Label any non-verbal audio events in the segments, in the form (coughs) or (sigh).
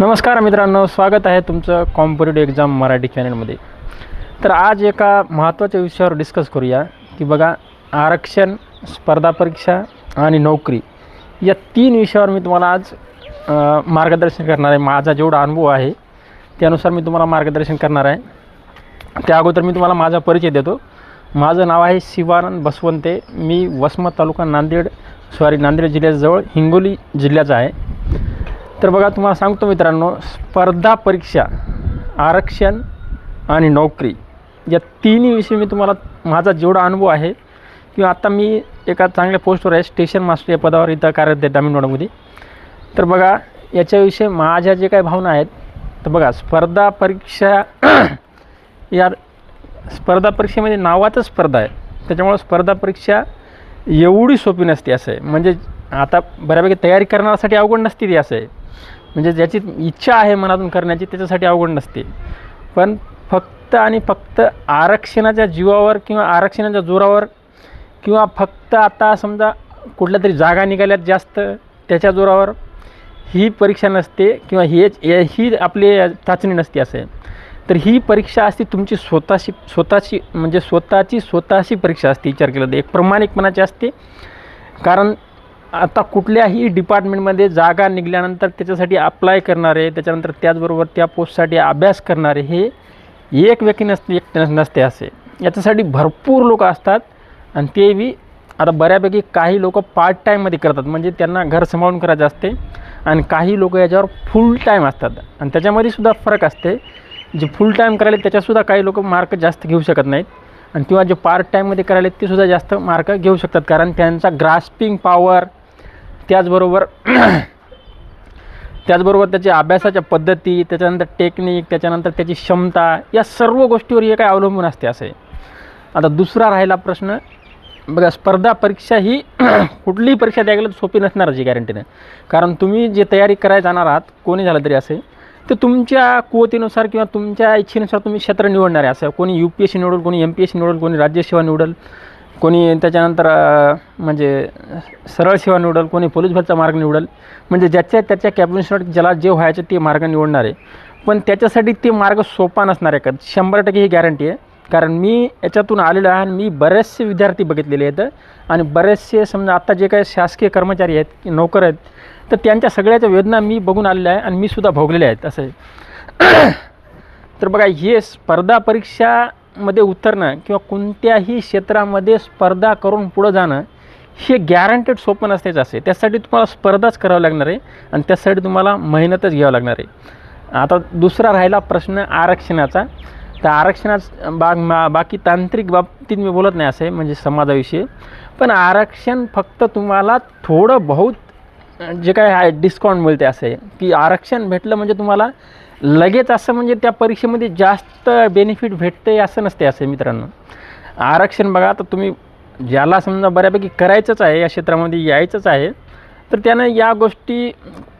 नमस्कार मित्रांनो स्वागत आहे तुमचं कॉम्पिटेटिव्ह एक्झाम मराठी चॅनलमध्ये तर आज एका महत्त्वाच्या विषयावर डिस्कस करूया की बघा आरक्षण स्पर्धा परीक्षा आणि नोकरी या तीन विषयावर मी तुम्हाला आज मार्गदर्शन करणार आहे. माझा जेवढा अनुभव आहे त्यानुसार मी तुम्हाला मार्गदर्शन करणार आहे. त्या अगोदर मी तुम्हाला माझा परिचय देतो. माझं नाव आहे शिवानंद बसवंते. मी वसमत तालुका नांदेड सॉरी नांदेड जिल्ह्याजवळ हिंगोली जिल्ह्याचा आहे. तर बघा तुम्हाला सांगतो मित्रांनो स्पर्धा परीक्षा आरक्षण आणि नोकरी या तिन्ही विषयी मी तुम्हाला माझा जेवढा अनुभव आहे किंवा आता मी एका चांगल्या पोस्टवर आहे स्टेशन मास्टर या पदावर इथं कार्यरत आहे तामिळनाडूमध्ये. तर बघा याच्याविषयी माझ्या जे काही भावना आहेत तर बघा स्पर्धा परीक्षा (clears throat) या स्पर्धा परीक्षेमध्ये नावातच स्पर्धा आहे. त्याच्यामुळं स्पर्धा परीक्षा एवढी सोपी नसते असं आहे. म्हणजे आता बऱ्यापैकी तयारी करण्यासाठी अवघड नसते ती असं आहे. म्हणजे ज्याची इच्छा आहे मनातून करण्याची त्याच्यासाठी अवघड नसते. पण फक्त आणि फक्त आरक्षणाच्या जीवावर किंवा आरक्षणाच्या जोरावर किंवा फक्त आता समजा कुठल्या तरी जागा निघाल्यात जास्त त्याच्या जोरावर ही परीक्षा नसते किंवा हेच हे- ही आपली चाचणी नसते असं. आहे तर ही परीक्षा असते तुमची स्वतःशी स्वतःची म्हणजे स्वतःची स्वतःची परीक्षा असते विचार केला तर. एक प्रामाणिकपणाची असते. कारण आता कुठल्याही डिपार्टमेंटमध्ये जागा निघाल्यानंतर त्याच्यासाठी अप्लाय करणारे त्याच्यानंतर त्याचबरोबर त्या पोस्टसाठी अभ्यास करणारे हे एक व्यक्ती नसते एक नसते असे. याच्यासाठी भरपूर लोक असतात आणि ते बी आता बऱ्यापैकी काही लोक पार्ट टाईममध्ये करतात. म्हणजे त्यांना घर सांभाळून करायचं असते आणि काही लोक याच्यावर फुल टाईम असतात. आणि त्याच्यामध्ये सुद्धा फरक असते. जे फुल टाईम करायला त्याच्यातसुद्धा काही लोक मार्क जास्त घेऊ शकत नाहीत. आणि किंवा जे पार्ट टाईममध्ये करायला ते सुद्धा जास्त मार्क घेऊ शकतात. कारण त्यांचा ग्रास्पिंग पॉवर त्याचबरोबर (clears throat) त्याचबरोबर त्याच्या अभ्यासाच्या पद्धती त्याच्यानंतर टेक्निक त्याच्यानंतर त्याची क्षमता या सर्व गोष्टीवर हे काय अवलंबून असते असं आहे. आता दुसरा राहिला प्रश्न बघा स्पर्धा परीक्षा ही (clears throat) कुठलीही परीक्षा द्यायला सोपी नसणारच ही गॅरंटीनं कारण तुम्ही जे तयारी करायला जाणार आहात कोणी झालं तरी असे तर तुमच्या कुवतीनुसार किंवा तुमच्या इच्छेनुसार तुम्ही क्षेत्र निवडणार आहे असं. कोणी यू पी एस सी निवडेल कोणी एम पी एस सी निवडेल कोणी राज्यसेवा निवडेल कोणी त्याच्यानंतर म्हणजे सरळ सेवा निवडल कोणी पोलीस भरचा मार्ग निवडल. म्हणजे ज्याच्या त्याच्या कॅबिनेटनुसार ज्याला जे व्हायचं ते मार्ग निवडणार आहे. पण त्याच्यासाठी ते मार्ग सोपा नसणार आहे का? शंभर टक्के ही गॅरंटी आहे. कारण मी याच्यातून आलेलो आहे आणि मी बरेचसे विद्यार्थी बघितलेले आहेत. आणि बरेचसे समजा आत्ता जे काही शासकीय कर्मचारी आहेत की नोकर आहेत तर त्यांच्या सगळ्याच्या वेदना मी बघून आलेल्या आहे आणि मी सुद्धा भोगलेल्या आहेत. असं आहे. तर बघा हे स्पर्धा परीक्षा मध्ये उतरणं किंवा कोणत्याही क्षेत्रामध्ये स्पर्धा करून पुढं जाणं हे गॅरंटेड सोपं नसतेच असे त्यासाठी तुम्हाला स्पर्धाच करावं लागणार आहे आणि त्यासाठी तुम्हाला मेहनतच घ्यावं लागणार आहे. आता दुसरा राहिला प्रश्न आरक्षणाचा. तर आरक्षणाच बा मा बाकी तांत्रिक बाबतीत मी बोलत नाही असे म्हणजे समाजाविषयी. पण आरक्षण फक्त तुम्हाला थोडं बहुत जे काय आहे डिस्काउंट मिळते असं आहे. की आरक्षण भेटलं म्हणजे तुम्हाला लगेच असं म्हणजे त्या परीक्षेमध्ये जास्त बेनिफिट भेटते असं नसते असं मित्रांनो. आरक्षण बघा आता तुम्ही ज्याला समजा बऱ्यापैकी करायचंच आहे या क्षेत्रामध्ये यायचंच आहे तर त्यानं या गोष्टी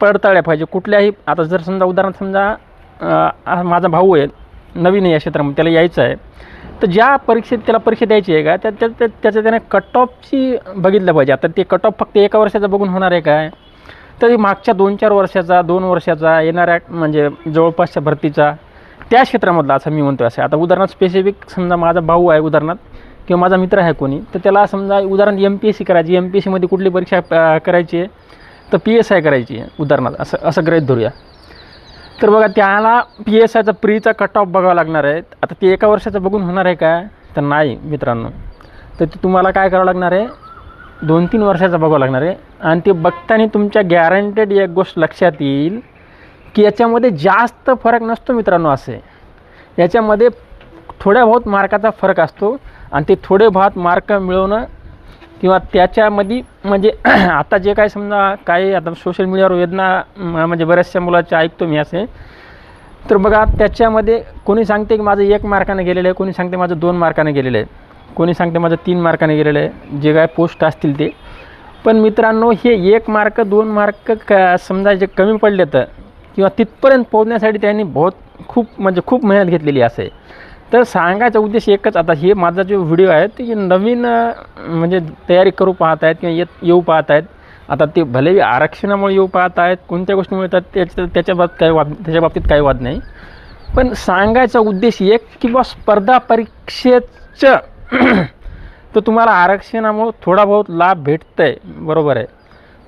पडताळल्या पाहिजे. कुठल्याही आता जर समजा उदाहरण समजा माझा भाऊ आहे नवीन आहे या क्षेत्रामध्ये त्याला यायचं आहे तर ज्या परीक्षेत त्याला परीक्षा द्यायची आहे का त्या त्या त्या- त्याचं त्याने कट ऑफची बघितलं पाहिजे. आता ते कट ऑफ फक्त एका वर्षाचा बघून होणार आहे काय? तरी मागच्या दोन चार वर्षाचा दोन वर्षाचा येणाऱ्या म्हणजे जवळपासच्या भरतीचा त्या क्षेत्रामधला असं मी म्हणतो असं. आता उदाहरणार्थ स्पेसिफिक समजा माझा भाऊ आहे उदाहरणार्थ किंवा माझा मित्र आहे कोणी तर त्याला समजा उदाहरण एम पी एस सी करायची एम पी एस सीमध्ये कुठली परीक्षा करायची आहे तर पी एस आय करायची आहे उदाहरणार्थ असं असं ग्रहित धरूया. तर बघा त्याला पी एस आयचा प्रीचा कट ऑफ बघावा लागणार आहे. आता ते एका वर्षाचं बघून होणार आहे काय तर नाही मित्रांनो. तर ते तुम्हाला काय करावं लागणार आहे? दोन तीन वर्षाचा बघावं लागणार आहे. आणि ते बघताना तुमच्या गॅरंटेड एक गोष्ट लक्षात येईल की याच्यामध्ये जास्त फरक नसतो मित्रांनो असे. याच्यामध्ये थोड्या बहुत मार्काचा फरक असतो आणि ते थोडे बहुत मार्क मिळवणं किंवा त्याच्यामध्ये म्हणजे (clears throat) आता जे काय समजा काही आता सोशल मीडियावर वेदना म्हणजे बऱ्याचशा मुलाचे ऐकतो मी असे. तर बघा त्याच्यामध्ये कोणी सांगते की माझं एक मार्काने गेलेलं आहे कोणी सांगते माझं दोन मार्काने गेलेलं आहे. कोणी सांगते माझं तीन मार्काने गेलेलं आहे जे काय पोस्ट असतील ते. पण मित्रांनो हे एक मार्क दोन मार्क क समजा जे कमी पडले तर किंवा तिथपर्यंत पोहोचण्यासाठी त्यांनी बहुत खूप म्हणजे खूप मेहनत घेतलेली असे तर सांगायचा उद्देश एकच आता हे माझा जो व्हिडिओ आहे ते नवीन म्हणजे तयारी करू पाहत आहेत किंवा येत येऊ पाहत आहेत आता ते भलेही आरक्षणामुळे येऊ पाहत आहेत कोणत्या गोष्टी मिळतात त्याच्या त्याच्या बाबत काही वाद त्याच्या बाबतीत काही वाद नाही. पण सांगायचा उद्देश एक किंवा स्पर्धा परीक्षेचं तर तुम्हाला आरक्षणामुळं थोडा बहुत लाभ भेटतं आहे बरोबर आहे.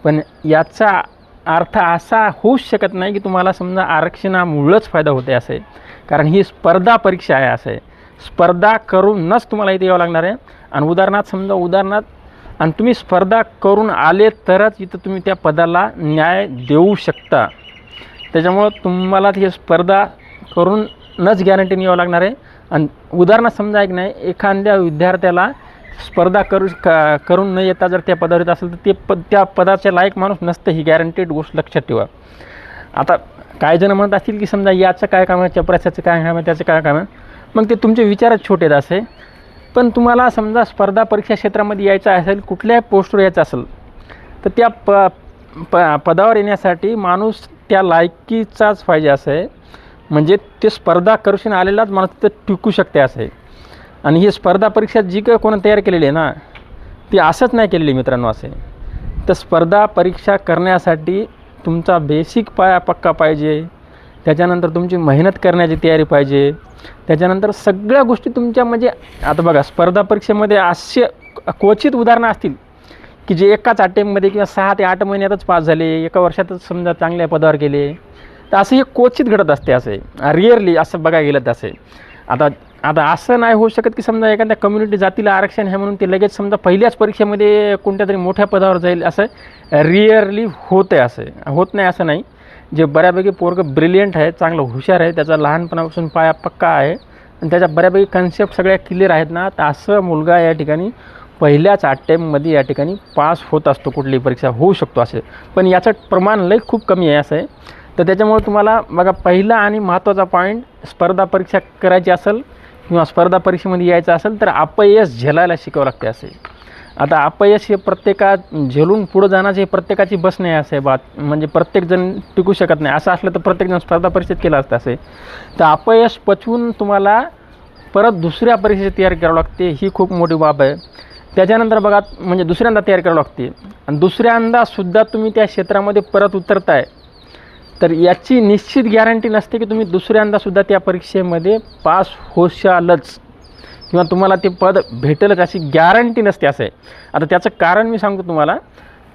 पण याचा अर्थ असा होऊच शकत नाही की तुम्हाला समजा आरक्षणामुळंच फायदा होते असं आहे. कारण ही स्पर्धा परीक्षा आहे असं आहे. स्पर्धा करूनच तुम्हाला इथे यावं लागणार आहे. आणि उदाहरणार्थ समजा उदाहरणार्थ आणि तुम्ही स्पर्धा करून आले तरच इथं तुम्ही त्या पदाला न्याय देऊ शकता. त्याच्यामुळं तुम्हाला ती स्पर्धा करूनच गॅरंटीने यावं लागणार आहे. आणि उदाहरणार्थ समजा एक नाही एखाद्या विद्यार्थ्याला स्पर्धा करू का करून न येता जर त्या पदावर येत असेल तर ते पद त्या पदाच्या लायक माणूस नसतं ही गॅरंटेड गोष्ट लक्षात ठेवा. आता काही जण म्हणत असतील की समजा याचं काय काम आहे चपराशाचं काय काम आहे त्याचं काय काम आहे? मग ते तुमचे विचारच छोटे आहेत असे. पण तुम्हाला समजा स्पर्धा परीक्षा क्षेत्रामध्ये यायचं असेल कुठल्याही पोस्टवर यायचं असेल तर त्या प प पदावर येण्यासाठी माणूस त्या लायकीचाच पाहिजे असं. आहे म्हणजे ते स्पर्धा करून आलेलाच माणूस तिथं टिकू शकते असं आहे आणि ही स्पर्धा परीक्षा जी काही कोणा तयार केलेली आहे ना ती असंच नाही केलेली मित्रांनो असे तर स्पर्धा परीक्षा करण्यासाठी तुमचा बेसिक पाया पक्का पाहिजे त्याच्यानंतर तुमची मेहनत करण्याची तयारी पाहिजे त्याच्यानंतर सगळ्या गोष्टी तुमच्या म्हणजे आता बघा स्पर्धा परीक्षेमध्ये असे क्वचित उदाहरणं असतील की जे एकाच अटेम्पमध्ये किंवा सहा ते आठ महिन्यातच पास झाले एका वर्षातच समजा चांगल्या पदावर गेले तर असं हे क्वचित घडत असते असे. रिअरली असं बघायला गेलं तर असे. आता आता असं नाही होऊ शकत की समजा एखाद्या कम्युनिटी जातीला आरक्षण आहे म्हणून ते लगेच समजा पहिल्याच परीक्षेमध्ये कोणत्या तरी मोठ्या पदावर जाईल असं रिअरली होतं आहे असं. होत नाही असं नाही. जे बऱ्यापैकी पोरगं ब्रिलियंट आहे चांगलं हुशार आहे त्याचा लहानपणापासून पाया पक्का आहे आणि त्याच्या बऱ्यापैकी कन्सेप्ट सगळ्या क्लिअर आहेत ना तर असं मुलगा या ठिकाणी पहिल्याच अटेम्पमध्ये या ठिकाणी पास होत असतो कुठलीही परीक्षा होऊ शकतो असे. पण याचं प्रमाण लई खूप कमी आहे असं. आहे तर त्याच्यामुळे तुम्हाला बघा पहिला आणि महत्त्वाचा पॉईंट स्पर्धा परीक्षा करायची असेल किंवा स्पर्धा परीक्षेमध्ये यायचं असेल तर अपयश झेलायला शिकावं लागते असे. आता अपयश हे प्रत्येकात झेलून पुढं जाण्याची हे प्रत्येकाची बस नाही असे बात म्हणजे प्रत्येकजण टिकू शकत नाही. असं असलं तर प्रत्येकजण स्पर्धा परीक्षेत केलं असतं असे. तर अपयश पचवून तुम्हाला परत दुसऱ्या परीक्षेची तयारी करावी लागते ही खूप मोठी बाब आहे. त्याच्यानंतर बघा म्हणजे दुसऱ्यांदा तयारी करावी लागते. आणि दुसऱ्यांदासुद्धा तुम्ही त्या क्षेत्रामध्ये परत उतरताय तर याची निश्चित गॅरंटी नसते की तुम्ही दुसऱ्यांदासुद्धा त्या परीक्षेमध्ये पास होशालच. किंवा तुम्हाला ते पद भेटेलच अशी गॅरंटी नसते असं आहे. आता त्याचं कारण मी सांगतो तुम्हाला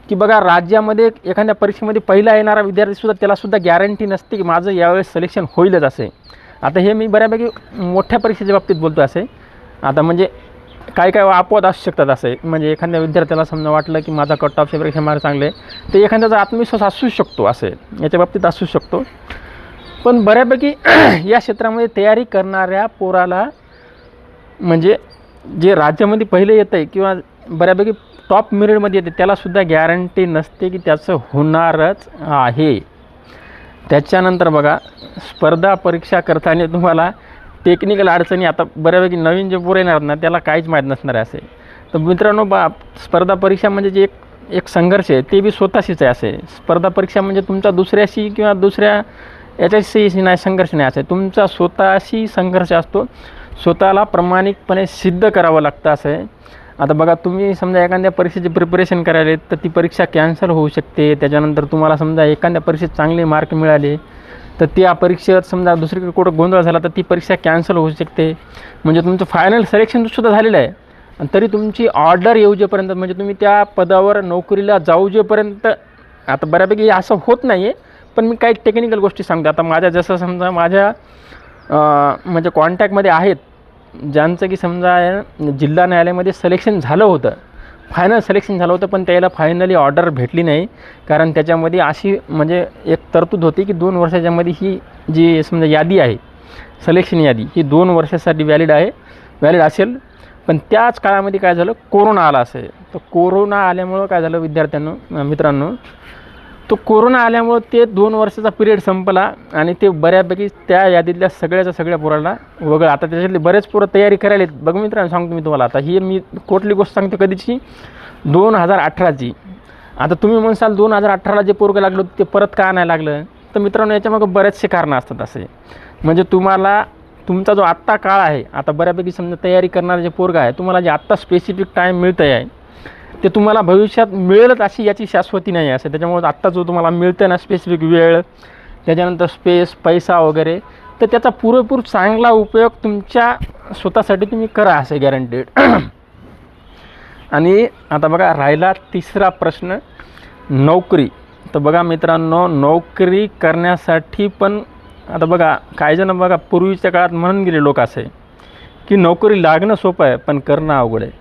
की बघा राज्यामध्ये एखाद्या परीक्षेमध्ये पहिला येणारा विद्यार्थीसुद्धा त्यालासुद्धा गॅरंटी नसते की माझं यावेळेस सिलेक्शन होईलच असे आता हे मी बऱ्यापैकी मोठ्या परीक्षेच्या बाबतीत बोलतो असे आता म्हणजे काय काय अपवाद असू शकतात असे. म्हणजे एखाद्या विद्यार्थ्याला समजा वाटलं की माझा कट ऑफ परीक्षा मार्क चांगले आहे तर एखाद्याचा आत्मविश्वास असू शकतो असे. याच्या बाबतीत असू शकतो. पण बऱ्यापैकी (clears throat) या क्षेत्रामध्ये तयारी करणाऱ्या पोराला म्हणजे जे राज्यामध्ये पहिले येतं आहे किंवा बऱ्यापैकी टॉप मिरिडमध्ये येते त्यालासुद्धा गॅरंटी नसते की त्याचं होणारच आहे. त्याच्यानंतर बघा स्पर्धा परीक्षा करताना तुम्हाला टेक्निकल अडचणी आता बऱ्यापैकी नवीन जे पोरं येणार ना त्याला काहीच माहीत नसणार आहे असे. तर मित्रांनो बा स्पर्धा परीक्षा म्हणजे जे एक एक संघर्ष आहे ते बी स्वतःशीच आहे असे. स्पर्धा परीक्षा म्हणजे तुमचा दुसऱ्याशी किंवा दुसऱ्या याच्याशी नाही संघर्ष नाही असे. तुमचा स्वतःशी संघर्ष असतो. स्वतःला प्रामाणिकपणे सिद्ध करावं लागतं असं. आहे आता बघा तुम्ही समजा एखाद्या परीक्षेची प्रिपरेशन करायला तर ती परीक्षा कॅन्सल होऊ शकते. त्याच्यानंतर तुम्हाला समजा एखाद्या परीक्षेत चांगले मार्क मिळाले तर त्या परीक्षेत समजा दुसरीकडे कुठं गोंधळ झाला तर ती परीक्षा कॅन्सल होऊ शकते. म्हणजे तुमचं फायनल सिलेक्शनसुद्धा झालेलं आहे. आणि तरी तुमची ऑर्डर येऊ जेपर्यंत म्हणजे तुम्ही त्या पदावर नोकरीला जाऊ जेपर्यंत आता बऱ्यापैकी असं होत नाही आहे पण मी काही टेक्निकल गोष्टी सांगतो. आता माझ्या जसं समजा माझ्या म्हणजे कॉन्टॅक्टमध्ये आहेत ज्यांचं की समजा जिल्हा न्यायालयामध्ये सिलेक्शन झालं होतं. फायनल सिलेक्शन झालं होतं पण त्याला फायनली ऑर्डर भेटली नाही. कारण त्याच्यामध्ये अशी म्हणजे एक तरतूद होती की दोन वर्षाच्यामध्ये ही जी समजा यादी आहे सिलेक्शन यादी ही दोन वर्षासाठी व्हॅलिड आहे व्हॅलिड असेल. पण त्याच काळामध्ये काय झालं? कोरोना आला असेल. तर कोरोना आल्यामुळं काय झालं विद्यार्थ्यांनो मित्रांनो तो कोरोना आल्यामुळं ते दोन वर्षाचा पिरियड संपला आणि ते बऱ्यापैकी त्या यादीतल्या सगळ्याच्या सगळ्या पोराला वगळ आता त्याच्यातले बरेच पोरं तयारी करायला आहेत बघ मित्रांनो सांगतो मी तुम्हाला आता. ही मी कुठली गोष्ट सांगतो कधीची? दोन हजार अठराची. आता तुम्ही म्हणसाल दोन हजार अठराला जे पोरगं लागलं ते परत का नाही लागलं? तर मित्रांनो याच्यामागं बरेचसे कारणं असतात असे. म्हणजे तुम्हाला तुमचा जो आत्ता काळ आहे आता बऱ्यापैकी समजा तयारी करणारं जे पोरगा आहे तुम्हाला जे आत्ता स्पेसिफिक टाईम मिळतं आहे ते तुम्हाला भविष्यात मिळेलच अशी याची शाश्वती नाही असं त्याच्यामुळे आत्ता जो तुम्हाला मिळतं ना स्पेसिफिक वेळ त्याच्यानंतर स्पेस पैसा वगैरे तर त्याचा पुरेपूर चांगला उपयोग तुमच्या स्वतःसाठी तुम्ही करा असे गॅरंटेड (clears throat) आणि आता बघा राहिला तिसरा प्रश्न नोकरी. तर बघा मित्रांनो नोकरी करण्यासाठी पण आता बघा काही जण बघा पूर्वीच्या काळात म्हणून गेले लोक असे की नोकरी लागणं सोपं आहे पण करणं अवघड आहे.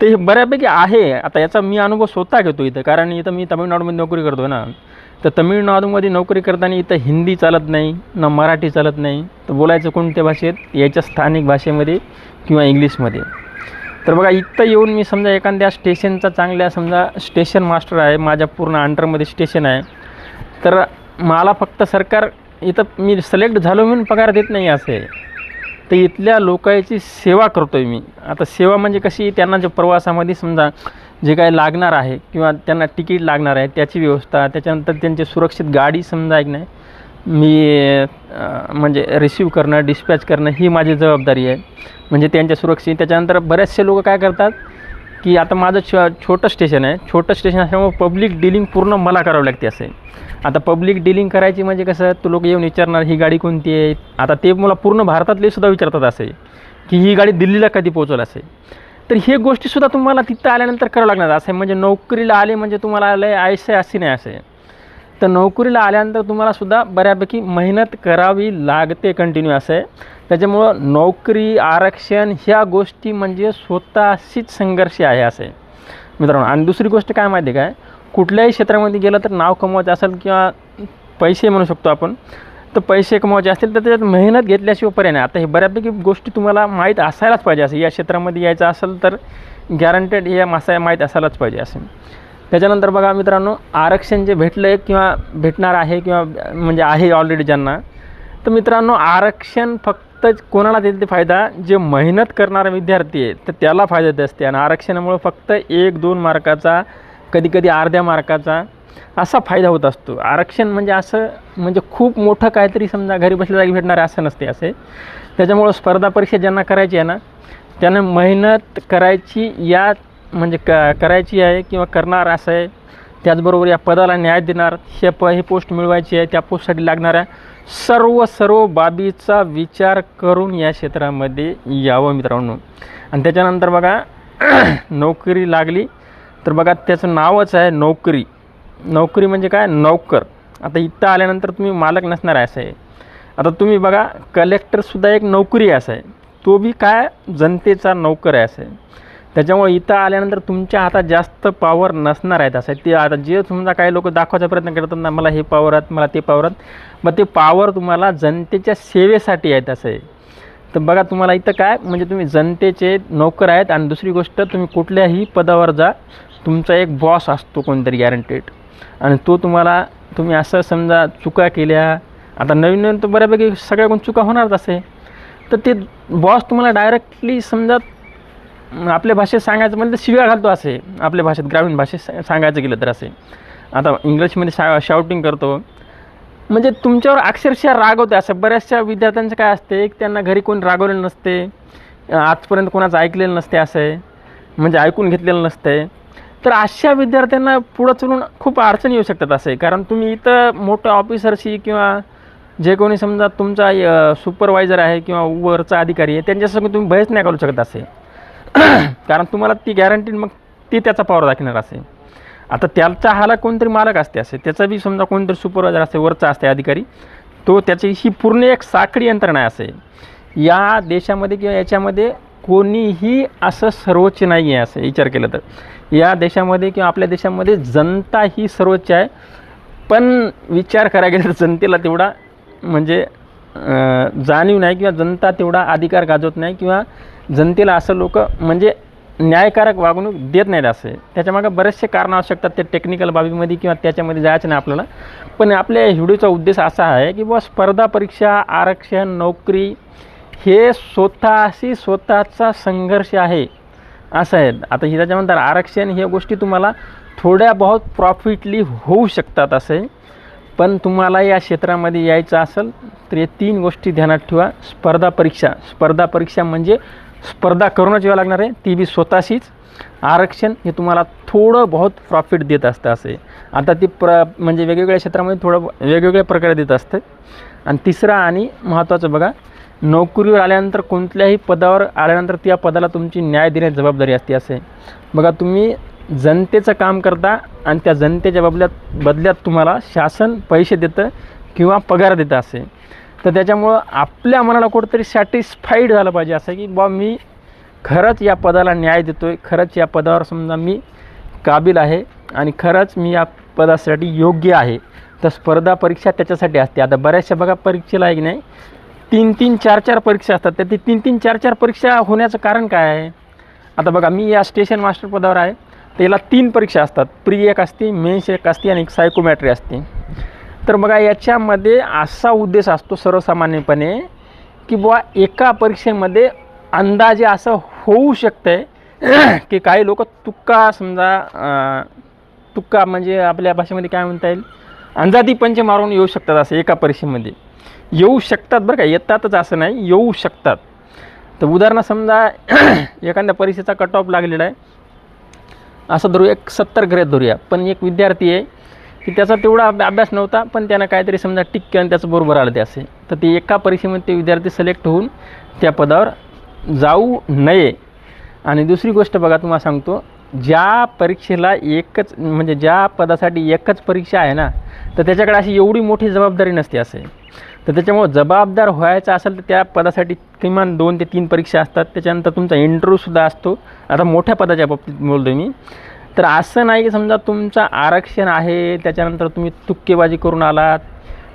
ते हे बऱ्यापैकी आहे. आता याचा मी अनुभव स्वतः घेतो इथं. कारण इथं मी तामिळनाडूमध्ये नोकरी करतो ना. तर तमिळनाडूमध्ये नोकरी करताना इथं हिंदी चालत नाही ना मराठी चालत नाही. तर बोलायचं कोणत्या भाषेत? याच्या स्थानिक भाषेमध्ये किंवा इंग्लिशमध्ये. तर बघा इथं येऊन मी समजा एखाद्या स्टेशनचा चांगल्या समजा स्टेशन मास्टर आहे माझ्या पूर्ण अंडरमध्ये स्टेशन आहे. तर मला फक्त सरकार इथं मी सिलेक्ट झालो म्हणून पगार देत नाही असे. तर इथल्या लोकांची सेवा करतो आहे मी. आता सेवा म्हणजे कशी त्यांना जे प्रवासामध्ये समजा जे काय लागणार आहे किंवा त्यांना तिकीट लागणार आहे त्याची व्यवस्था त्याच्यानंतर त्यांची सुरक्षित गाडी समजा एक नाही मी म्हणजे रिसीव करणं डिस्पॅच करणं ही माझी जबाबदारी आहे. म्हणजे त्यांच्या सुरक्षित त्याच्यानंतर बरेचसे लोक काय करतात की आता माझं छ छोटं स्टेशन आहे. छोटं स्टेशन असल्यामुळे पब्लिक डिलिंग पूर्ण मला करावं लागते असे आता पब्लिक डिलिंग करायची म्हणजे कसं तू लोक येऊन विचारणार ही गाडी कोणती आहे? आता ते मला पूर्ण भारतातले सुद्धा विचारतात असे की ही गाडी दिल्लीला कधी पोहोचवलं असे तर हे गोष्टीसुद्धा तुम्हाला तिथं आल्यानंतर करावं लागणार. असं म्हणजे नोकरीला आले म्हणजे तुम्हाला लय आयसे असे नाही असे तर नोकरीला आल्यानंतर तुम्हाला सुद्धा बऱ्यापैकी मेहनत करावी लागते कंटिन्यू असं आहे. त्याच्यामुळं नोकरी आरक्षण ह्या गोष्टी म्हणजे स्वतःशीच संघर्ष आहे असं. आहे मित्रांनो आणि दुसरी गोष्ट काय माहिती आहे काय? कुठल्याही क्षेत्रामध्ये गेलं तर नाव कमवायचं असेल किंवा पैसे म्हणू शकतो आपण तर पैसे कमवायचे असतील तर त्याच्यात मेहनत घेतल्याशिवाय पर्याय नाही. आता हे बऱ्यापैकी गोष्टी तुम्हाला माहीत असायलाच पाहिजे असं. या क्षेत्रामध्ये यायचं असेल तर गॅरंटेड हे मासा माहीत असायलाच पाहिजे असेल त्याच्यानंतर बघा मित्रांनो आरक्षण जे भेटलं आहे किंवा भेटणार आहे किंवा म्हणजे आहे ऑलरेडी ज्यांना तर मित्रांनो आरक्षण फक्त कोणाला देते ते फायदा? जे मेहनत करणारा विद्यार्थी आहे तर त्याला फायदा देत असते. आणि आरक्षणामुळं फक्त एक दोन मार्काचा कधीकधी अर्ध्या मार्काचा असा फायदा होत असतो. आरक्षण म्हणजे असं म्हणजे खूप मोठं काहीतरी समजा घरी बसल्या जागी भेटणारे असं नसते असे. त्याच्यामुळं स्पर्धा परीक्षा ज्यांना करायची आहे ना त्यांना मेहनत करायची या म्हणजे क करायची आहे किंवा करणार असं आहे. त्याचबरोबर या पदाला न्याय देणार हे प ही पोस्ट मिळवायची आहे त्या पोस्टसाठी लागणाऱ्या सर्व सर्व बाबीचा विचार करून या क्षेत्रामध्ये यावं मित्रांनो. आणि त्याच्यानंतर बघा (clears throat) नोकरी लागली. तर बघा त्याचं नावच आहे नोकरी. नोकरी म्हणजे काय? नौकर. आता इथं आल्यानंतर तुम्ही मालक नसणार आहे असं आहे. आता तुम्ही बघा कलेक्टरसुद्धा एक नोकरी असं आहे. तो बी काय? जनतेचा नोकर आहे असं आहे. त्याच्यामुळे इथं आल्यानंतर तुमच्या हातात जास्त पॉवर नसणार आहेत असं आहे ते आता जे समजा काही लोक दाखवायचा प्रयत्न करतात ना मला हे पॉवर आहेत मला ते पॉवर आहेत. मग ते पॉवर तुम्हाला जनतेच्या सेवेसाठी आहेत असं आहे. तर बघा तुम्हाला इथं काय म्हणजे तुम्ही जनतेचे नोकर आहेत. आणि दुसरी गोष्ट तुम्ही कुठल्याही पदावर जा तुमचा एक बॉस असतो कोणतरी गॅरंटेड आणि तो तुम्हाला तुम्ही असं समजा चुका केल्या आता नवीन नवीन तर बऱ्यापैकी सगळ्या कोण चुका होणारच असे तर ते बॉस तुम्हाला डायरेक्टली समजा आपल्या भाषेत सांगायचं म्हणजे शिव्या घालतो असे. आपल्या भाषेत ग्रामीण भाषेत सांगायचं गेलं तर असे. आता इंग्लिशमध्ये शा शाउटिंग करतो. म्हणजे तुमच्यावर अक्षरशः रागवते असं बऱ्याचशा विद्यार्थ्यांचं काय असते? की त्यांना घरी कोणी रागवलेलं नसते. आजपर्यंत कोणाचं ऐकलेलं नसते असं. आहे म्हणजे ऐकून घेतलेलं नसते. तर अशा विद्यार्थ्यांना पुढं चलून खूप अडचणी येऊ शकतात असे. कारण तुम्ही इथं मोठ्या ऑफिसरशी किंवा जे कोणी समजा तुमचा सुपरवायझर आहे किंवा वरचा अधिकारी आहे त्यांच्यासंग तुम्ही बहेच नाही करू शकत असे. (coughs) कारण तुम्हाला ती गॅरंटी मग ती त्याचा पॉवर दाखवणार असे आता त्याचा हाला कोणतरी मालक असते असे. त्याचा बी समजा कोणतरी सुपरवायझर असते वरचा असते अधिकारी तो त्याची ही पूर्ण एक साखळी यंत्रणा आहे असे. या देशामध्ये किंवा याच्यामध्ये कोणीही असं सर्वोच्च नाही आहे असं विचार केलं तर. या देशामध्ये किंवा आपल्या देशामध्ये जनता ही सर्वोच्च आहे. पण विचार करायला गेला तर जनतेला तेवढा म्हणजे जाणीव नाही किंवा जनता तेवढा अधिकार गाजवत नाही किंवा जनतेला असं लोक म्हणजे न्यायकारक वागणूक देत नाहीत असे. त्याच्यामागं बरेचसे कारणं असू शकतात ते टेक्निकल बाबीमध्ये किंवा त्याच्यामध्ये जायचं नाही आपल्याला. पण आपल्या व्हिडिओचा उद्देश असा आहे की बुवा स्पर्धा परीक्षा आरक्षण नोकरी हे स्वतःशी स्वतःचा संघर्ष आहे. असं आहे. आता ही त्याच्यानंतर आरक्षण ह्या गोष्टी तुम्हाला थोड्या बहुत प्रॉफिटली होऊ शकतात असे. पण तुम्हाला या क्षेत्रामध्ये यायचं असेल तर या तीन गोष्टी ध्यानात ठेवा. स्पर्धा परीक्षा. स्पर्धा परीक्षा म्हणजे स्पर्धा करूनच यावं लागणार आहे. ती बी स्वतःशीच. आरक्षण हे तुम्हाला थोडं बहुत प्रॉफिट देत असतं असे. आता ती प्र म्हणजे वेगवेगळ्या क्षेत्रामध्ये थोडं वेगवेगळ्या प्रकारे देत असतं. आणि तिसरा आणि महत्त्वाचं बघा नोकरीवर आल्यानंतर कोणत्याही पदावर आल्यानंतर त्या पदाला तुमची न्याय देण्याची जबाबदारी असते असे. बघा तुम्ही जनतेचं काम करता आणि त्या जनतेच्या बदल्यात बदल्यात तुम्हाला शासन पैसे देतं किंवा पगार देतं असे. तर त्याच्यामुळं आपल्या मनाला कुठंतरी सॅटिस्फाईड झालं पाहिजे असं की बा मी खरंच या पदाला न्याय देतो आहे खरंच या पदावर समजा मी काबिल आहे आणि खरंच मी या पदासाठी योग्य आहे. तर स्पर्धा परीक्षा त्याच्यासाठी असते. आता बऱ्याचशा बघा परीक्षेला आहे की नाही तीन तीन चार चार परीक्षा असतात. तर ती तीन तीन चार चार परीक्षा होण्याचं कारण काय आहे? आता बघा मी या स्टेशन मास्टर पदावर आहे. तर याला तीन परीक्षा असतात. प्री एक असते मेन्स एक असते आणि एक सायकोमॅट्री असते. तर बघा याच्यामध्ये असा उद्देश असतो सर्वसामान्यपणे की बुवा एका परीक्षेमध्ये अंदाजे असं होऊ शकतं आहे (clears throat) की काही लोक तुक्का समजा तुक्का म्हणजे आपल्या भाषेमध्ये काय म्हणता येईल? अंदाजी पंच मारून येऊ शकतात असं एका परीक्षेमध्ये. येऊ शकतात बरं का येतातच असं नाही येऊ शकतात. तर उदाहरणं समजा (clears throat) एखाद्या परीक्षेचा कट ऑफ लागलेला आहे. असं धरू एक सत्तर ग्रेड धरूया. पण एक विद्यार्थी आहे की त्याचा तेवढा अभ्यास नव्हता पण त्यानं काहीतरी समजा टिक्के आणि त्याचं बरोबर आलं ते असे. तर ते एका परीक्षेमध्ये ते विद्यार्थी सिलेक्ट होऊन त्या पदावर जाऊ नये. आणि दुसरी गोष्ट बघा तुम्हाला सांगतो ज्या परीक्षेला एकच म्हणजे ज्या पदासाठी एकच परीक्षा आहे ना तर त्याच्याकडे अशी एवढी मोठी जबाबदारी नसते असे. तर त्याच्यामुळं जबाबदार व्हायचं असेल तर त्या पदासाठी किमान दोन ते तीन परीक्षा असतात. त्याच्यानंतर तुमचा इंटरव्ह्यूसुद्धा असतो. आता मोठ्या पदाच्या बाबतीत बोलतो मी. तर असं नाही की समजा तुमचं आरक्षण आहे त्याच्यानंतर तुम्ही तुक्केबाजी करून आलात.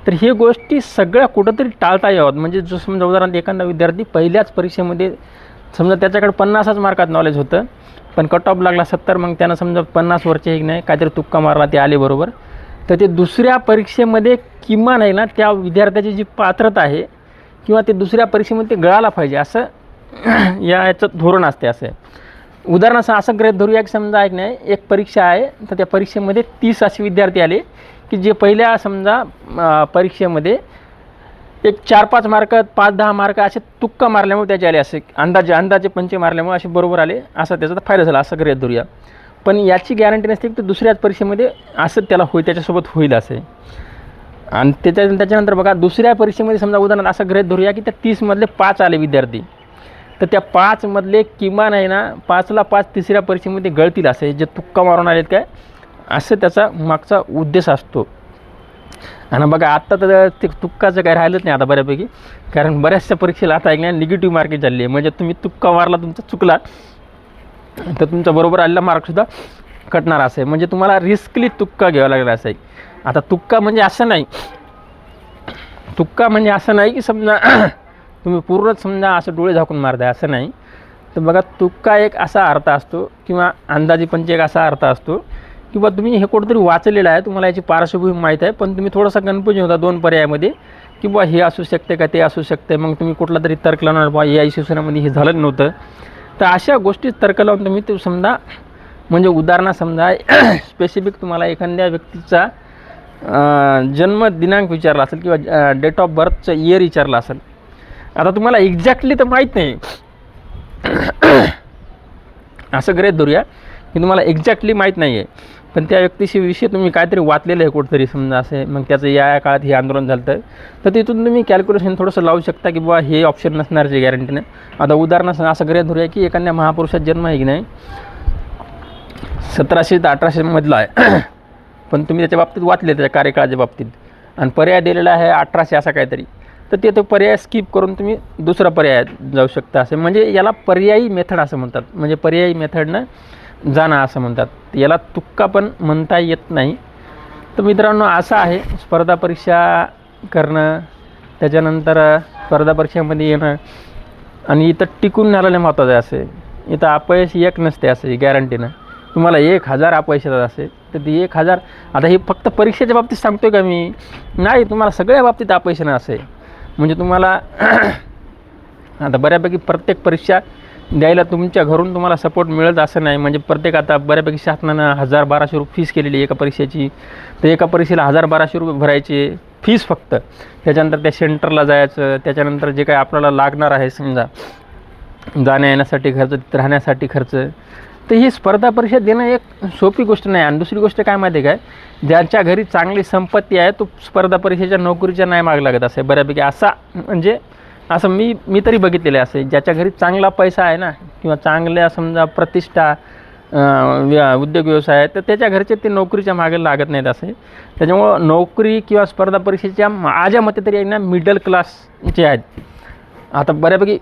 तर हे गोष्टी सगळ्या कुठंतरी टाळता याव्यात. म्हणजे जो समजा उदाहरणार्थ एखादा विद्यार्थी पहिल्याच परीक्षेमध्ये समजा त्याच्याकडे पन्नासच मार्कात नॉलेज होतं पण कट ऑफ लागला सत्तर मग त्यानं समजा पन्नास वरचे एक नाही काहीतरी तुक्का मारला ते आले बरोबर. तर ते दुसऱ्या परीक्षेमध्ये किमान आहे ना त्या विद्यार्थ्याची जी पात्रता आहे किंवा ते दुसऱ्या परीक्षेमध्ये ते गळायला पाहिजे. असं (clears throat) या याचं धोरण असते असं. उदाहरणार्थ असं ग्रेड धरूया की समजा एक नाही एक परीक्षा आहे तर त्या परीक्षेमध्ये तीस असे विद्यार्थी आले की जे पहिल्या समजा परीक्षेमध्ये एक चार पाच मार्क पाच दहा मार्क असे तुक्का मारल्यामुळे त्याचे आले असे अंदाजे अंदाजे पंचे मारल्यामुळे असे बरोबर आले असा त्याचा फायदा झाला असं ग्रेड धरूया. पण याची गॅरंटी नसते की तो दुसऱ्याच परीक्षेमध्ये असं त्याला होईल त्याच्यासोबत होईल असे. आणि त्याच्या त्याच्यानंतर बघा दुसऱ्या परीक्षेमध्ये समजा उदाहरणार्थ असं ग्रेड धरूया की त्या तीसमधले पाच आले विद्यार्थी. तर त्या पाचमधले किमान आहे ना पाचला पाच तिसऱ्या परीक्षेमध्ये गळतील असे जे तुक्का मारून आलेत काय? असं त्याचा मागचा उद्देश असतो. आणि बघा आत्ता तर ते तुक्काचं काय राहिलंच नाही आता बऱ्यापैकी. कारण बऱ्याचशा परीक्षेला आता ऐकण्या निगेटिव्ह मार्केट झाली आहे. म्हणजे तुम्ही तुक्का मारला तुमचा चुकला तर तुमचा बरोबर आलेला मार्कसुद्धा कटणार असं. आहे म्हणजे तुम्हाला रिस्कली तुक्का घ्यावा लागला असं. आहे आता तुक्का म्हणजे असं नाही. तुक्का म्हणजे असं नाही की समजा तुम्ही पूर्णच समजा असं डोळे झाकून मारताय असं नाही. तर बघा तुक्का एक असा अर्थ असतो किंवा अंदाजे पंच एक असा अर्थ असतो किंवा तुम्ही हे कुठंतरी वाचलेलं आहे तुम्हाला याची पार्श्वभूमी माहीत आहे पण तुम्ही थोडासा कन्फ्युजन होता दोन पर्यायामध्ये की बुवा हे असू शकते का ते असू शकते. मग तुम्ही कुठला तरी तर्क लावणार बुवा या शिवसेनेमध्ये हे झालं नव्हतं. तर अशा गोष्टी तर्क लावून तुम्ही ते समजा म्हणजे उदाहरणा समजा (coughs) स्पेसिफिक तुम्हाला एखाद्या व्यक्तीचा जन्म दिनांक विचारला असेल किंवा डेट ऑफ बर्थचं इयर विचारलं असेल आता तुम्हाला एक्झॅक्टली तर माहीत नाही. असं ग्रेत धरूया की तुम्हाला एक्झॅक्टली माहीत नाही आहे पण त्या व्यक्तीशी विषयी तुम्ही काहीतरी वाचलेलं आहे कुठंतरी समजा असे मग त्याचं या या काळात हे आंदोलन झालं तर तर तिथून तुम्ही कॅल्क्युलेशन थोडंसं लावू शकता की बुवा हे ऑप्शन नसणारचे गॅरंटीने आता उदाहरणार्थ असं ग्रह धरूया की एखाद्या महापुरुषात जन्म आहे की नाही? सतराशे ते अठराशेमधला आहे. पण तुम्ही त्याच्या बाबतीत वाचले त्याच्या कार्यकाळाच्या बाबतीत. आणि पर्याय दिलेला आहे अठराशे असा काहीतरी. तर ते तो पर्याय स्किप करून तुम्ही दुसरा पर्याय जाऊ शकता असे. म्हणजे याला पर्यायी मेथड असं म्हणतात. म्हणजे पर्यायी मेथडनं जाणं असं म्हणतात. याला तुक्का पण म्हणता येत नाही. तर मित्रांनो असं आहे. स्पर्धा परीक्षा करणं त्याच्यानंतर स्पर्धा परीक्षेमध्ये येणं आणि इथं टिकून राहिलेलं महत्त्वाचं आहे असे. इथं अपयश एक नसते असे गॅरंटीनं तुम्हाला एक हजार अपयश येतात असे तर ती एक हजार आता हे फक्त परीक्षेच्या बाबतीत सांगतो का मी? नाही तुम्हाला सगळ्या बाबतीत अपयश असे म्हणजे तुम्हाला (clears throat) आता बऱ्यापैकी प्रत्येक परीक्षा द्यायला तुमच्या घरून तुम्हाला सपोर्ट मिळत असं नाही. म्हणजे प्रत्येक आता बऱ्यापैकी शासनानं हजार बाराशे रुपये फीस केलेली आहे एका परीक्षेची. तर एका परीक्षेला हजार बाराशे रुपये भरायचे फीस फक्त. त्याच्यानंतर त्या सेंटरला जायचं त्याच्यानंतर जे काही आपल्याला लागणार आहे समजा जाण्या येण्यासाठी खर्च राहण्यासाठी खर्च तर ही स्पर्धा परीक्षा देणं एक सोपी गोष्ट नाही. आणि दुसरी गोष्ट काय माहिती आहे काय ज्यांच्या घरी चांगली संपत्ती आहे तो स्पर्धा परीक्षेच्या नोकरीच्या नाही माग लागत असे. बऱ्यापैकी असा म्हणजे असं मी मी तरी बघितलेलं आहे असे. ज्याच्या घरी चांगला पैसा आहे ना किंवा चांगल्या समजा प्रतिष्ठा व्या- उद्योग व्यवसाय आहे तर त्याच्या घरचे ते नोकरीच्या मागे लागत नाहीत असे. त्याच्यामुळं नोकरी किंवा स्पर्धा परीक्षेच्या माझ्या मते तरी आहे ना मिडल क्लास जे आहेत आता बऱ्यापैकी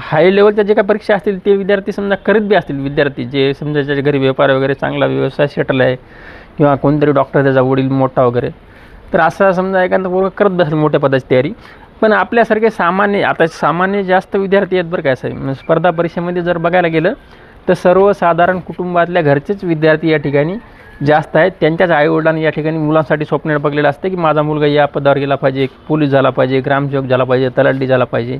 हाय लेवलच्या जे काही परीक्षा असतील ते विद्यार्थी समजा करीत बी असतील विद्यार्थी जे समजा ज्याच्या घरी व्यापार वगैरे चांगला व्यवसाय सेटल आहे किंवा कोणतरी डॉक्टर त्याचा वडील मोठा वगैरे तर असा समजा एखादा पोरग करत बसेल मोठ्या पदाची तयारी. पण आपल्यासारखे सामान्य आता सामान्य जास्त विद्यार्थी आहेत बरं काय असं म्हणजे स्पर्धा परीक्षेमध्ये जर बघायला गेलं तर सर्वसाधारण कुटुंबातल्या घरचेच विद्यार्थी या ठिकाणी जास्त आहेत. त्यांच्याच आईवडिलांनी या ठिकाणी मुलांसाठी स्वप्न बघलेलं असतं की माझा मुलगा या पदावर गेला पाहिजे पोलीस झाला पाहिजे ग्रामसेवक झाला पाहिजे तलाठी झाला पाहिजे.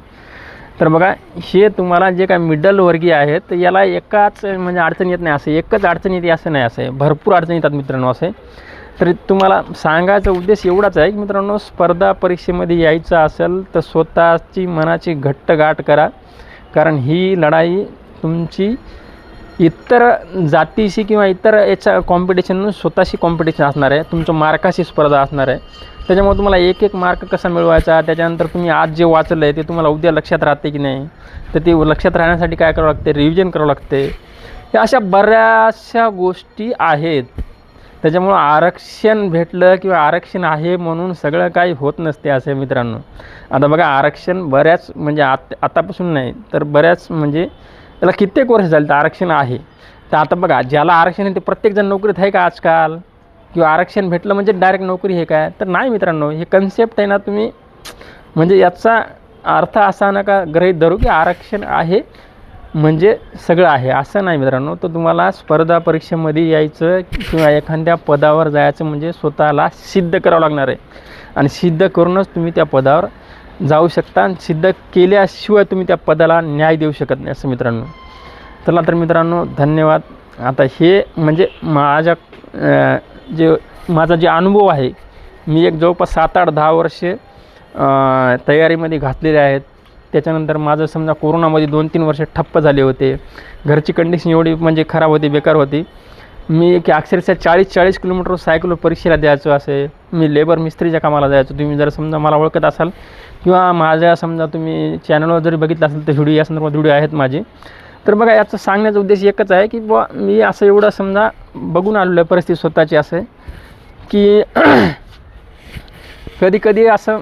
तर बघा हे तुम्हाला जे काय मिडल वर्गीय आहेत याला एकाच म्हणजे अडचण येत नाही असं एकच अडचण येते असं नाही असं आहे. भरपूर अडचणी येतात मित्रांनो असे तर तुम्हाला सांगायचा उद्देश एवढाच आहे की मित्रांनो स्पर्धा परीक्षेमध्ये यायचं असेल तर स्वतःची मनाची घट्ट गाठ करा. कारण ही लढाई तुमची इतर जातीशी किंवा इतर याच्या कॉम्पिटिशन स्वतःशी कॉम्पिटिशन असणार आहे. तुमच्या मार्काशी स्पर्धा असणार आहे. त्याच्यामुळे तुम्हाला एक एक मार्क कसा मिळवायचा त्याच्यानंतर तुम्ही आज जे वाचलं आहे ते तुम्हाला उद्या लक्षात राहते की नाही? तर ते लक्षात राहण्यासाठी काय करावं लागते? रिव्हिजन करावं लागते. या अशा बऱ्याचशा गोष्टी आहेत. त्याच्यामुळं आरक्षण भेटलं किंवा आरक्षण आहे म्हणून सगळं काही होत नसते असे मित्रांनो. आता बघा आरक्षण बऱ्याच म्हणजे आत आतापासून नाही तर बऱ्याच म्हणजे त्याला कित्येक वर्ष झाले तर आरक्षण आहे. तर आता बघा ज्याला आरक्षण आहे ते प्रत्येकजण नोकरीत आहे का आजकाल? किंवा आरक्षण भेटलं म्हणजे डायरेक्ट नोकरी हे काय? तर नाही मित्रांनो हे कन्सेप्ट आहे ना तुम्ही म्हणजे याचा अर्थ असा नका गृहीत धरू की आरक्षण आहे म्हणजे सगळं आहे. असं नाही मित्रांनो तर तुम्हाला स्पर्धा परीक्षेमध्ये यायचं किंवा एखाद्या पदावर जायचं म्हणजे स्वतःला सिद्ध करावं लागणार आहे. आणि सिद्ध करूनच तुम्ही त्या पदावर जाऊ शकता आणि सिद्ध केल्याशिवाय तुम्ही त्या पदाला न्याय देऊ शकत नाही असं मित्रांनो. चला तर मित्रांनो धन्यवाद. आता हे म्हणजे माझ्या जे माझा जे अनुभव आहे मी एक जवळपास सात आठ दहा वर्षे तयारीमध्ये घातलेले आहेत. त्याच्यानंतर माझं समजा कोरोनामध्ये दोन तीन वर्ष ठप्प झाले होते. घरची कंडिशन एवढी म्हणजे खराब होती बेकार होती. मी की अक्षरशः चाळीस चाळीस किलोमीटर सायकल परीक्षेला द्यायचो असे. मी लेबर मिस्त्रीच्या कामाला जायचो. तुम्ही जर समजा मला ओळखत असाल किंवा माझ्या समजा तुम्ही चॅनलवर जरी बघितलं असेल तर व्हिडिओ या संदर्भात व्हिडिओ आहेत माझे. तर बघा याचा सांगण्याचा उद्देश एकच आहे की बुवा मी असं एवढं समजा बघून आलेलो आहे परिस्थिती स्वतःची असं आहे की (clears throat) कधी कधी असं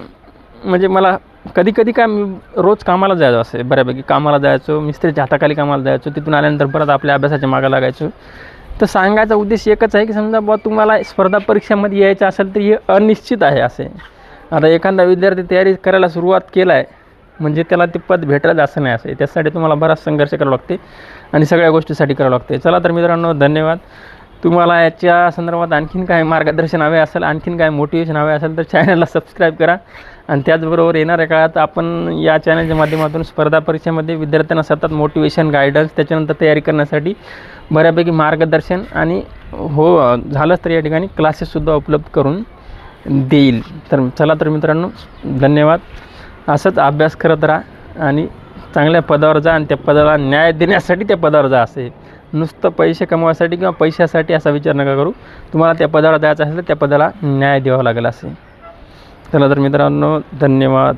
म्हणजे मला कधी कधी काय मी रोज कामाला जायचो असे बऱ्यापैकी कामाला जायचो मिस्त्रीच्या हाताखाली कामाला जायचो तिथून आल्यानंतर परत आपल्या अभ्यासाच्या मागं लागायचो. तर सांगायचा उद्देश एकच आहे की समजा बुवा तुम्हाला स्पर्धा परीक्षामध्ये यायचं असेल तर हे अनिश्चित आहे असे. आता एखादा विद्यार्थी तयारी करायला सुरुवात केला आहे म्हणजे त्याला ते पद भेटायला असं नाही असं. त्यासाठी तुम्हाला बराच संघर्ष करावा लागते आणि सगळ्या गोष्टीसाठी करावं लागते. चला तर मित्रांनो धन्यवाद. तुम्हाला याच्या संदर्भात आणखीन काय मार्गदर्शन हवे असेल आणखीन काय मोटिवेशन हवे असेल तर चॅनलला सबस्क्राईब करा. आणि त्याचबरोबर येणाऱ्या काळात आपण या चॅनलच्या माध्यमातून स्पर्धा परीक्षेमध्ये विद्यार्थ्यांना सतत मोटिवेशन गायडन्स त्याच्यानंतर तयारी करण्यासाठी बऱ्यापैकी मार्गदर्शन आणि हो झालंच तर या ठिकाणी. क्लासेससुद्धा उपलब्ध करून देईल. तर चला तर मित्रांनो धन्यवाद. असंच अभ्यास करत राहा आणि चांगल्या पदावर जा आणि त्या पदाला न्याय देण्यासाठी त्या पदावर जा असे. नुसतं पैसे कमवायसाठी किंवा पैशासाठी असा विचार नका करू. तुम्हाला त्या पदावर जायचं असेल तर त्या पदाला न्याय द्यावा लागेल असे. चला तर मित्रांनो धन्यवाद.